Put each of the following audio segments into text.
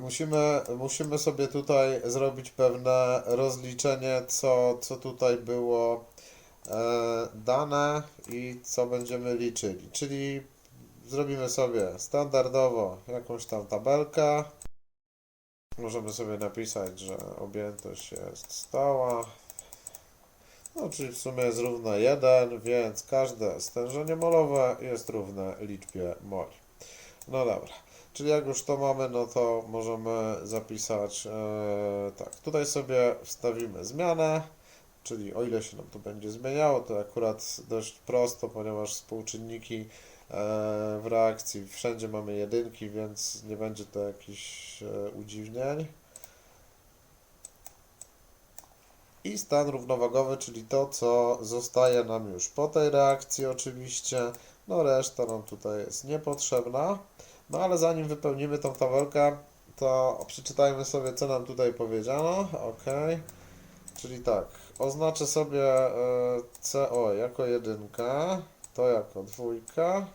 Musimy, musimy sobie tutaj zrobić pewne rozliczenie, co, co tutaj było e, dane i co będziemy liczyli. Czyli zrobimy sobie standardowo jakąś tam tabelkę. Możemy sobie napisać, że objętość jest stała. No, czyli w sumie jest równa 1, więc każde stężenie molowe jest równe liczbie moli. No dobra. Czyli jak już to mamy, no to możemy zapisać e, tak. Tutaj sobie wstawimy zmianę, czyli o ile się nam to będzie zmieniało, to akurat dość prosto, ponieważ współczynniki e, w reakcji wszędzie mamy jedynki, więc nie będzie to jakichś e, udziwnień. I stan równowagowy, czyli to, co zostaje nam już po tej reakcji oczywiście. No reszta nam tutaj jest niepotrzebna. No ale zanim wypełnimy tą tabelkę, to przeczytajmy sobie, co nam tutaj powiedziano. Ok. Czyli tak, oznaczę sobie e, CO jako jedynkę, to jako dwójka.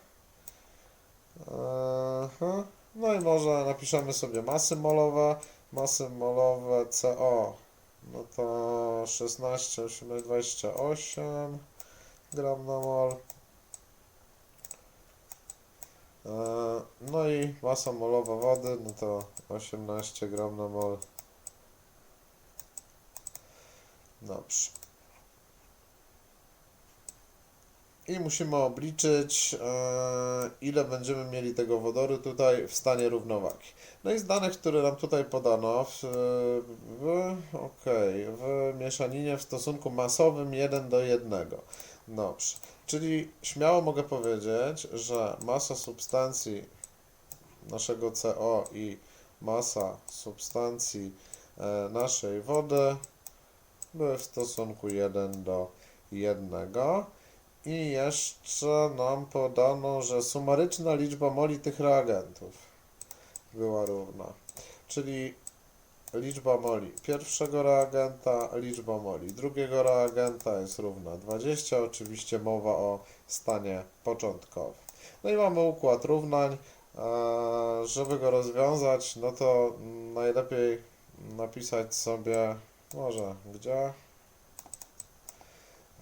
No i może napiszemy sobie masy molowe. Masy molowe CO. No to 16, 18, 28 gram na mol. E, No i masa molowa wody, no to 18 gram na mol. Dobrze. I musimy obliczyć, e, ile będziemy mieli tego wodoru tutaj w stanie równowagi. No i z danych, które nam tutaj podano, w, w, okej, w mieszaninie w stosunku masowym 1 do 1. Dobrze. Czyli śmiało mogę powiedzieć, że masa substancji naszego CO i masa substancji e, naszej wody były w stosunku 1 do 1. I jeszcze nam podano, że sumaryczna liczba moli tych reagentów była równa. Czyli liczba moli pierwszego reagenta, liczba moli drugiego reagenta jest równa 20. Oczywiście mowa o stanie początkowym. No i mamy układ równań. Eee, Żeby go rozwiązać, no to najlepiej napisać sobie, może gdzie?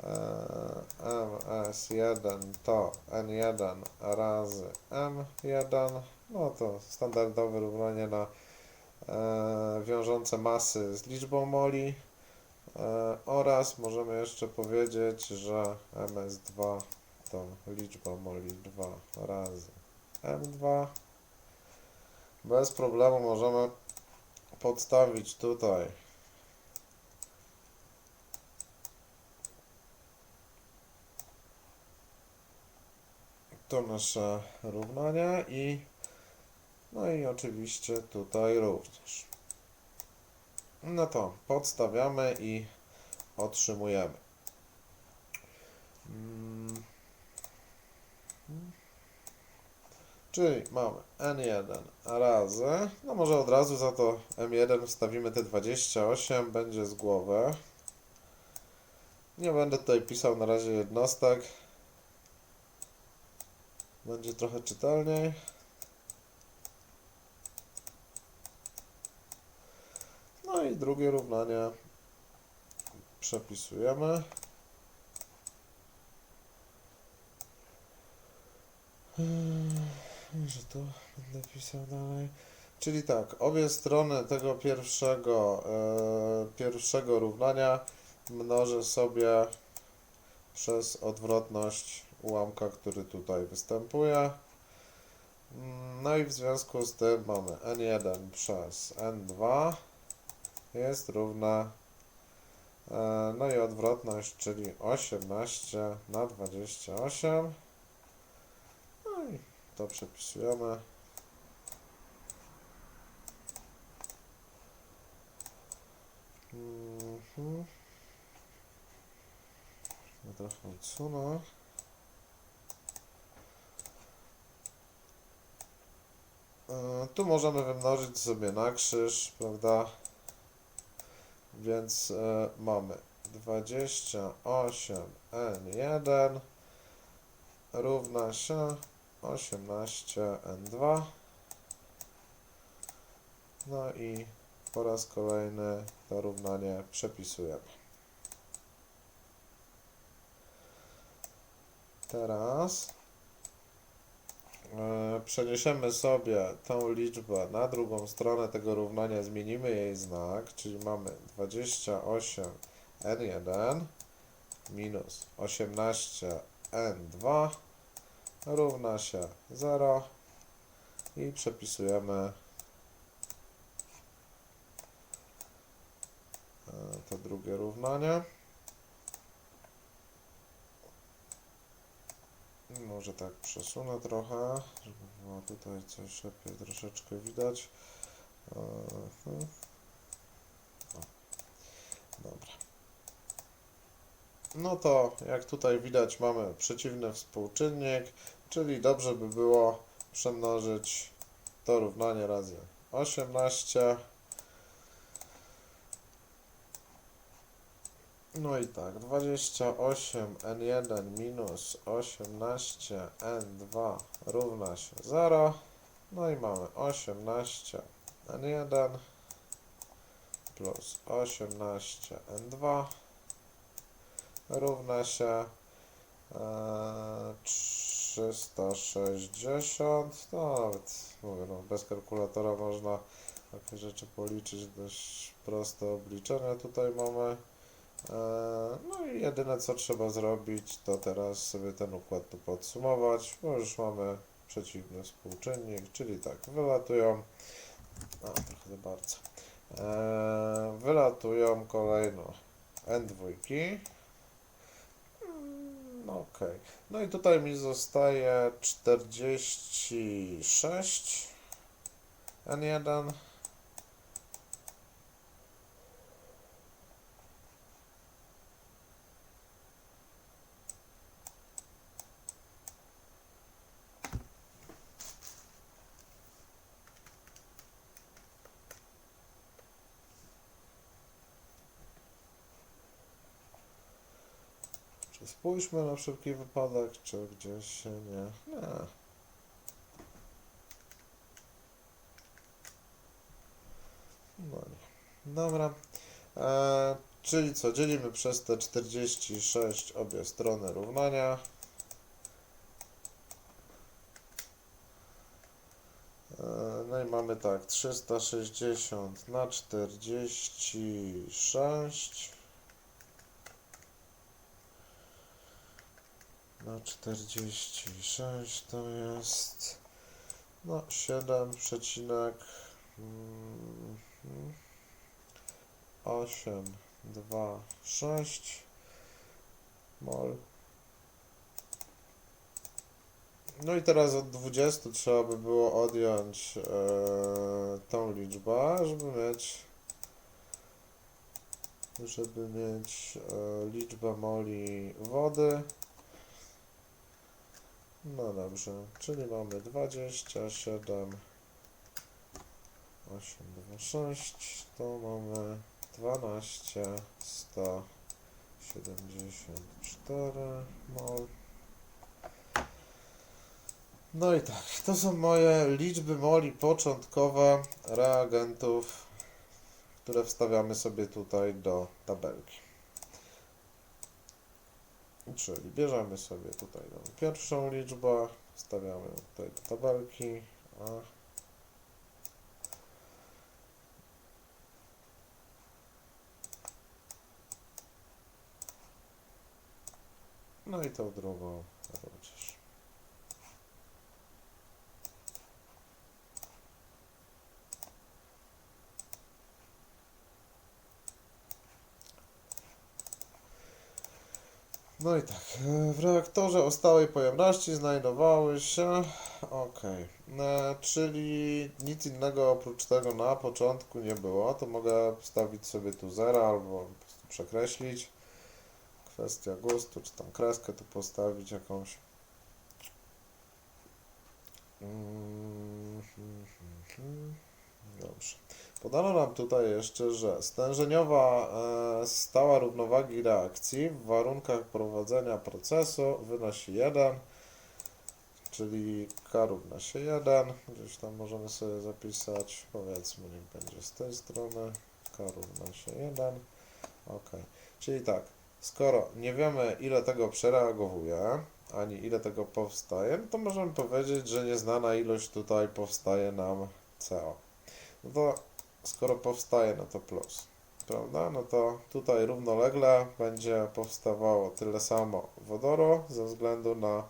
Eee, ms1 to n1 razy m1, no to standardowe równanie na e, wiążące masy z liczbą moli e, oraz możemy jeszcze powiedzieć, że ms2 to liczba moli 2 razy m2. Bez problemu możemy podstawić tutaj to nasze równanie i no i oczywiście tutaj również. No to podstawiamy i otrzymujemy. Mm. Czyli mamy N1 razy, no może od razu za to M1 wstawimy te 28, będzie z głowy. Nie będę tutaj pisał na razie jednostek. Będzie trochę czytelniej. No i drugie równanie przepisujemy. Że to będę pisał dalej. Czyli tak, obie strony tego pierwszego, e, pierwszego równania mnożę sobie przez odwrotność ułamka, który tutaj występuje. Mm, No i w związku z tym mamy n1 przez n2 jest równa e, no i odwrotność, czyli 18 na 28. No i to przepisujemy. Mhm. Trochę odsunę. E, Tu możemy wymnożyć sobie na krzyż, prawda? Więc e, mamy 28n1 równa się 18n2. No i po raz kolejny to równanie przepisujemy. Teraz przeniesiemy sobie tą liczbę na drugą stronę tego równania, zmienimy jej znak, czyli mamy 28n1 minus 18n2 równa się 0 i przepisujemy e, to drugie równanie. Może tak przesunę trochę, żeby było tutaj coś lepiej troszeczkę widać. O, Dobra. No to jak tutaj widać mamy przeciwny współczynnik, czyli dobrze by było przemnożyć to równanie razy 18. No i tak, 28n1 minus 18n2 równa się 0. No i mamy 18n1 plus 18n2 równa się e, 360. No nawet mówię, no, bez kalkulatora można takie rzeczy policzyć. Dość proste obliczenia tutaj mamy. E, No i jedyne co trzeba zrobić, to teraz sobie ten układ tu podsumować, bo już mamy przeciwny współczynnik, czyli tak, wylatują, a trochę za bardzo, e, wylatują kolejno N2, Mm, ok, no i tutaj mi zostaje 46 N1, spójrzmy na wszelki wypadek, czy gdzieś się nie. Nie. No nie. Dobra. E, czyli co? Dzielimy przez te 46 obie strony równania. E, No i mamy tak, 360 na 46 na 46 to jest no 7 przecinek mm, 8 2 6 mol. No i teraz od 20 trzeba by było odjąć e, tą liczbę, żeby mieć żeby mieć e, liczbę moli wody no dobrze, czyli mamy 27, 8, 2, 6, to mamy 12, 174 mol. No i tak, to są moje liczby moli początkowe reagentów, które wstawiamy sobie tutaj do tabelki. Czyli bierzemy sobie tutaj tą pierwszą liczbę, wstawiamy ją tutaj do tabelki, a no i tą drugą również. No i tak, e, w reaktorze o stałej pojemności znajdowały się, ok, e, czyli nic innego oprócz tego na początku nie było, to mogę wstawić sobie tu 0 albo po prostu przekreślić. Kwestia gustu, czy tam kreskę tu postawić jakąś. Mm, hmm, hmm, hmm. Dobrze. Podano nam tutaj jeszcze, że stężeniowa e, stała równowagi reakcji w warunkach prowadzenia procesu wynosi 1, czyli k równa się 1. Gdzieś tam możemy sobie zapisać, powiedzmy, niech będzie z tej strony, k równa się 1. Ok, czyli tak, skoro nie wiemy ile tego przereagowuje, ani ile tego powstaje, no to możemy powiedzieć, że nieznana ilość tutaj powstaje nam CO. No to skoro powstaje, no to plus, prawda? No to tutaj równolegle będzie powstawało tyle samo wodoru ze względu na,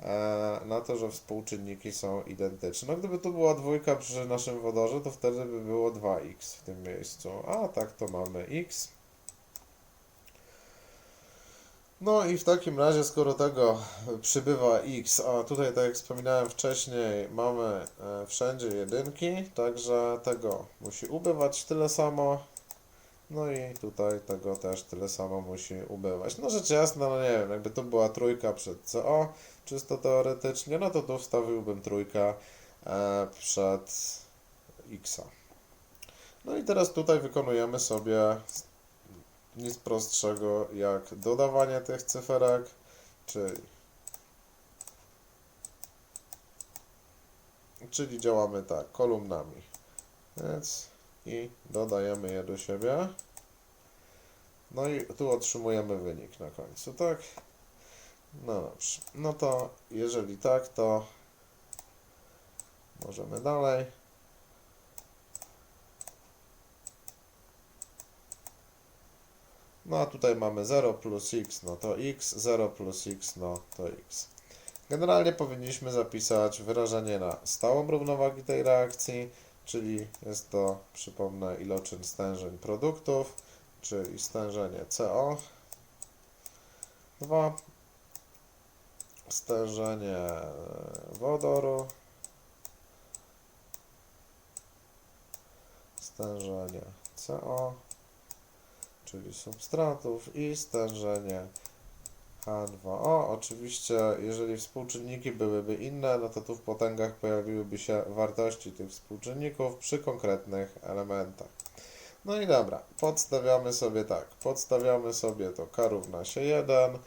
e, na to, że współczynniki są identyczne. No gdyby tu była dwójka przy naszym wodorze, to wtedy by było 2x w tym miejscu, a tak to mamy x. No i w takim razie, skoro tego przybywa x, a tutaj, tak jak wspominałem wcześniej, mamy e, wszędzie jedynki, także tego musi ubywać tyle samo. No i tutaj tego też tyle samo musi ubywać. No rzecz jasna, no nie wiem, jakby to była trójka przed CO, czysto teoretycznie, no to tu wstawiłbym trójkę e, przed x. No i teraz tutaj wykonujemy sobie nic prostszego jak dodawanie tych cyferek, czyli, czyli działamy tak, kolumnami. Więc i dodajemy je do siebie. No i tu otrzymujemy wynik na końcu, tak? No dobrze. No to jeżeli tak, to możemy dalej. No a tutaj mamy 0 plus x, no to x, 0 plus x, no to x. Generalnie powinniśmy zapisać wyrażenie na stałą równowagi tej reakcji, czyli jest to, przypomnę, iloczyn stężeń produktów, czyli stężenie CO. 2 stężenie wodoru, stężenie CO, czyli substratów i stężenie H2O. Oczywiście, jeżeli współczynniki byłyby inne, no to tu w potęgach pojawiłyby się wartości tych współczynników przy konkretnych elementach. No i dobra, podstawiamy sobie tak, podstawiamy sobie to K równa się 1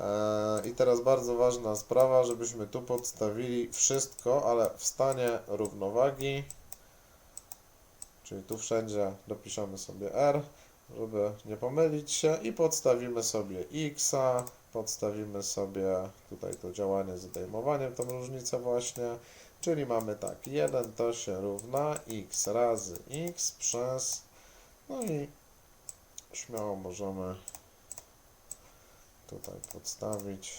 Eee, I teraz bardzo ważna sprawa, żebyśmy tu podstawili wszystko, ale w stanie równowagi, czyli tu wszędzie dopiszemy sobie R, żeby nie pomylić się i podstawimy sobie x, podstawimy sobie tutaj to działanie z odejmowaniem, tą różnicę właśnie, czyli mamy tak, 1 to się równa x razy x przez, no i śmiało możemy tutaj podstawić.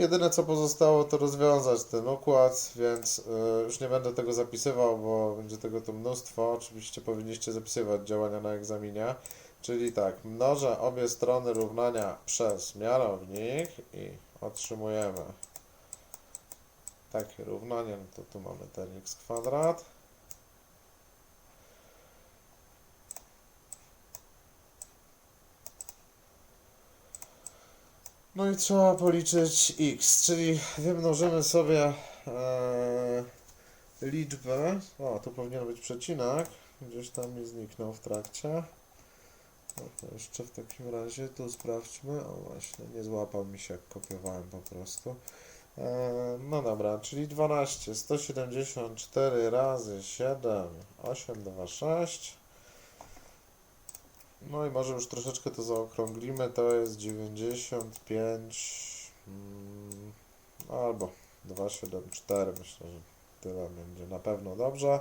Jedyne co pozostało to rozwiązać ten układ, więc y, już nie będę tego zapisywał, bo będzie tego tu mnóstwo. Oczywiście powinniście zapisywać działania na egzaminie. Czyli tak, mnożę obie strony równania przez mianownik i otrzymujemy takie równanie, no to tu mamy ten x kwadrat. No i trzeba policzyć x, czyli wymnożymy sobie e, liczbę. O, tu powinien być przecinak. Gdzieś tam mi zniknął w trakcie. No to jeszcze w takim razie tu sprawdźmy. O właśnie, nie złapał mi się jak kopiowałem po prostu. E, no dobra, czyli 12, 174 razy 7, 8, 2, 6. No i może już troszeczkę to zaokrąglimy, to jest 95 mm, albo 274, myślę, że tyle będzie na pewno dobrze.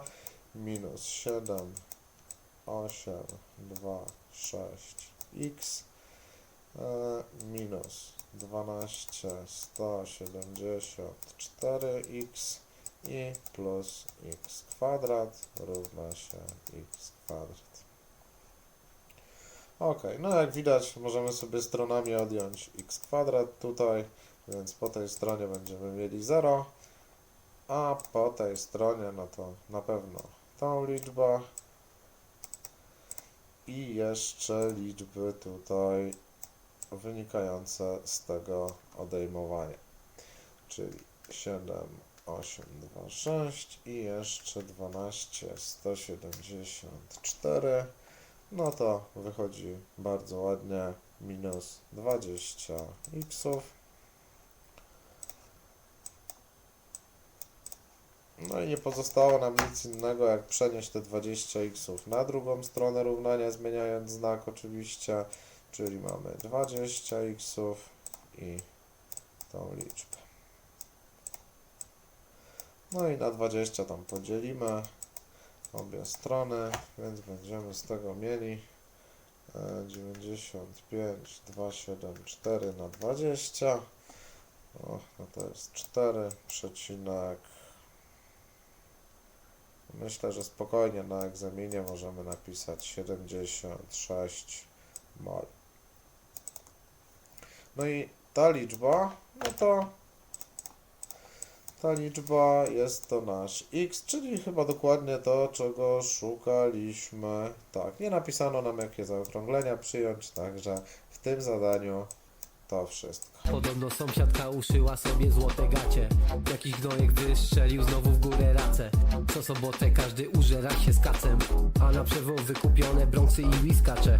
Minus 7, 8, 2, 6, x e, minus 12, 174x i plus x kwadrat równa się x kwadrat. Ok, no jak widać możemy sobie stronami odjąć x kwadrat tutaj, więc po tej stronie będziemy mieli 0, a po tej stronie no to na pewno tą liczbę. I jeszcze liczby tutaj wynikające z tego odejmowania, czyli 7, 826 i jeszcze 12 174 no to wychodzi bardzo ładnie minus 20 xów no i nie pozostało nam nic innego jak przenieść te 20 xów na drugą stronę równania zmieniając znak oczywiście czyli mamy 20 xów i tą liczbę. No i na 20 tam podzielimy obie strony, więc będziemy z tego mieli e, 95, 274 na 20. O, no to jest 4 przecinek. Myślę, że spokojnie na egzaminie możemy napisać 76 mol. No i ta liczba, no to ta liczba jest to nasz x, czyli chyba dokładnie to, czego szukaliśmy. Tak, nie napisano nam jakie zaokrąglenia przyjąć, także w tym zadaniu to wszystko. Podobno sąsiadka uszyła sobie złote gacie Jakiś gnojek wystrzelił znowu w górę racę Co sobotę każdy użera się z kacem A na przewoz wykupione brąksy i whiskacze